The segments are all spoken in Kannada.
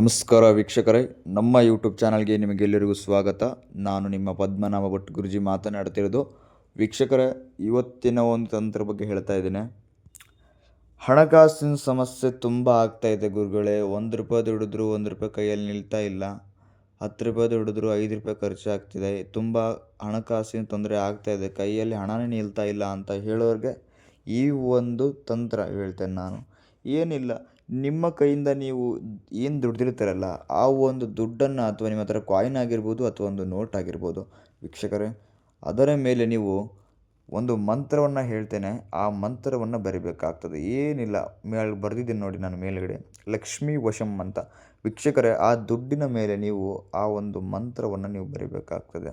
ನಮಸ್ಕಾರ ವೀಕ್ಷಕರೇ, ನಮ್ಮ ಯೂಟ್ಯೂಬ್ ಚಾನಲ್ಗೆ ನಿಮಗೆಲ್ಲರಿಗೂ ಸ್ವಾಗತ. ನಾನು ನಿಮ್ಮ ಪದ್ಮನಾಭ ಭಟ್ ಗುರುಜಿ ಮಾತನಾಡ್ತಿರೋದು. ವೀಕ್ಷಕರೇ, ಇವತ್ತಿನ ಒಂದು ತಂತ್ರ ಬಗ್ಗೆ ಹೇಳ್ತಾ ಇದ್ದೇನೆ. ಹಣಕಾಸಿನ ಸಮಸ್ಯೆ ತುಂಬ ಆಗ್ತಾ ಇದೆ ಗುರುಗಳೇ. ಒಂದು ರೂಪಾಯಿ ದುಡಿದ್ರು ಒಂದು ರೂಪಾಯಿ ಕೈಯಲ್ಲಿ ನಿಲ್ತಾ ಇಲ್ಲ. ಹತ್ತು ರೂಪಾಯಿ ದುಡಿದ್ರು ಐದು ರೂಪಾಯಿ ಖರ್ಚಾಗ್ತಿದೆ ತುಂಬ ಹಣಕಾಸಿನ ತೊಂದರೆ ಆಗ್ತಾ ಇದೆ. ಕೈಯಲ್ಲಿ ಹಣನೇ ನಿಲ್ತಾ ಇಲ್ಲ ಅಂತ ಹೇಳೋರಿಗೆ ಈ ಒಂದು ತಂತ್ರ ಹೇಳ್ತೇನೆ ನಾನು. ಏನಿಲ್ಲ. ನಿಮ್ಮ ಕೈಯಿಂದ ನೀವು ಏನು ದುಡ್ದಿರ್ತೀರಲ್ಲ, ಆ ಒಂದು ದುಡ್ಡನ್ನು ಅಥವಾ ನಿಮ್ಮ ಹತ್ರ ಕಾಯಿನ್ ಆಗಿರ್ಬೋದು ಅಥವಾ ಒಂದು ನೋಟ್ ಆಗಿರ್ಬೋದು, ವೀಕ್ಷಕರೇ, ಅದರ ಮೇಲೆ ನೀವು ಒಂದು ಮಂತ್ರವನ್ನು ಹೇಳ್ತೇನೆ, ಆ ಮಂತ್ರವನ್ನು ಬರಿಬೇಕಾಗ್ತದೆ. ಏನಿಲ್ಲ ಮೇಲೆ ಬರೆದಿದ್ದೀನಿ ನೋಡಿ ನಾನು ಮೇಲುಗಡೆ, ಲಕ್ಷ್ಮೀ ವಶಂ ಅಂತ. ವೀಕ್ಷಕರೇ, ಆ ದುಡ್ಡಿನ ಮೇಲೆ ನೀವು ಆ ಒಂದು ಮಂತ್ರವನ್ನು ನೀವು ಬರಿಬೇಕಾಗ್ತದೆ.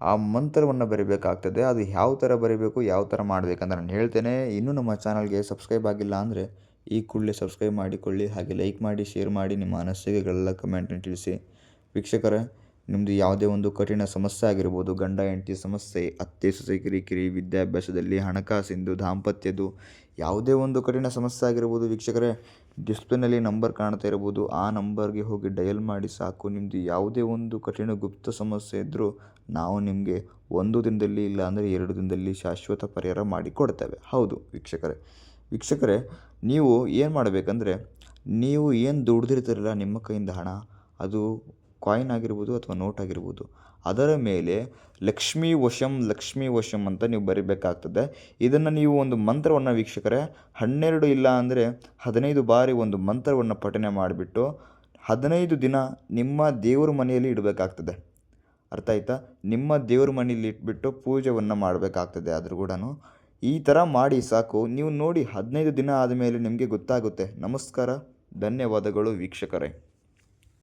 ಆ ಮಂತ್ರವನ್ನು ಬರಿಬೇಕಾಗ್ತದೆ. ಅದು ಯಾವ ಥರ ಬರಿಬೇಕು, ಯಾವ ಥರ ಮಾಡಬೇಕಂತ ನಾನು ಹೇಳ್ತೇನೆ. ಇನ್ನೂ ನಮ್ಮ ಚಾನಲ್ಗೆ ಸಬ್ಸ್ಕ್ರೈಬ್ ಆಗಿಲ್ಲ ಅಂದರೆ ಈ ಕೂಡಲೇ ಸಬ್ಸ್ಕ್ರೈಬ್ ಮಾಡಿಕೊಳ್ಳಿ, ಹಾಗೆ ಲೈಕ್ ಮಾಡಿ ಶೇರ್ ಮಾಡಿ ನಿಮ್ಮ ಅನಿಸಿಕೆಗಳೆಲ್ಲ ಕಮೆಂಟ್ನ ತಿಳಿಸಿ. ವೀಕ್ಷಕರೇ ನಿಮ್ಮದು ಯಾವುದೇ ಒಂದು ಕಠಿಣ ಸಮಸ್ಯೆ ಆಗಿರ್ಬೋದು, ಗಂಡ, ಹೆಂಡತಿ ಸಮಸ್ಯೆ, ಅತ್ತೆ, ಸೊಸೆ, ಕಿರಿಕಿರಿ, ವಿದ್ಯಾಭ್ಯಾಸದಲ್ಲಿ ಹಣಕಾಸಿಂದು, ದಾಂಪತ್ಯದ್ದು, ಯಾವುದೇ ಒಂದು ಕಠಿಣ ಸಮಸ್ಯೆ ಆಗಿರ್ಬೋದು ವೀಕ್ಷಕರೇ ಡಿಸ್ಪ್ಲೇನಲ್ಲಿ ನಂಬರ್ ಕಾಣ್ತಾ ಇರ್ಬೋದು. ಆ ನಂಬರ್ಗೆ ಹೋಗಿ ಡಯಲ್ ಮಾಡಿ ಸಾಕು. ನಿಮ್ಮದು ಯಾವುದೇ ಒಂದು ಕಠಿಣ ಗುಪ್ತ ಸಮಸ್ಯೆ ಇದ್ದರೂ ನಾವು ನಿಮಗೆ ಒಂದು ದಿನದಲ್ಲಿ ಇಲ್ಲ ಅಂದರೆ ಎರಡು ದಿನದಲ್ಲಿ ಶಾಶ್ವತ ಪರಿಹಾರ ಮಾಡಿಕೊಡ್ತೇವೆ. ಹೌದು ವೀಕ್ಷಕರೇ. ವೀಕ್ಷಕರೇ, ನೀವು ಏನು ಮಾಡಬೇಕಂದ್ರೆ, ನೀವು ಏನು ದುಡ್ದಿರ್ತೀರಲ್ಲ ನಿಮ್ಮ ಕೈಯಿಂದ ಹಣ, ಅದು ಕಾಯಿನ್ ಆಗಿರ್ಬೋದು ಅಥವಾ ನೋಟ್ ಆಗಿರ್ಬೋದು, ಅದರ ಮೇಲೆ ಲಕ್ಷ್ಮೀ ವಶಂ ಲಕ್ಷ್ಮೀ ವಶಂ ಅಂತ ನೀವು ಬರಿಬೇಕಾಗ್ತದೆ. ಇದನ್ನು ನೀವು ಒಂದು ಮಂತ್ರವನ್ನು ವೀಕ್ಷಕರೇ, ಹನ್ನೆರಡು ಇಲ್ಲ ಅಂದರೆ ಹದಿನೈದು ಬಾರಿ ಒಂದು ಮಂತ್ರವನ್ನು ಪಠನೆ ಮಾಡಿಬಿಟ್ಟು ಹದಿನೈದು ದಿನ ನಿಮ್ಮ ದೇವರ ಮನೆಯಲ್ಲಿ ಇಡಬೇಕಾಗ್ತದೆ. ಅರ್ಥ ಆಯ್ತಾ? ನಿಮ್ಮ ದೇವ್ರ ಮನೆಯಲ್ಲಿ ಇಟ್ಬಿಟ್ಟು ಪೂಜೆಯನ್ನು ಮಾಡಬೇಕಾಗ್ತದೆ ಆದರೂ ಕೂಡ ಈ ಥರ ಮಾಡಿ ಸಾಕು. ನೀವು ನೋಡಿ ಹದಿನೈದು ದಿನ ಆದಮೇಲೆ ನಿಮಗೆ ಗೊತ್ತಾಗುತ್ತೆ. ನಮಸ್ಕಾರ. ಧನ್ಯವಾದಗಳು ವೀಕ್ಷಕರೇ.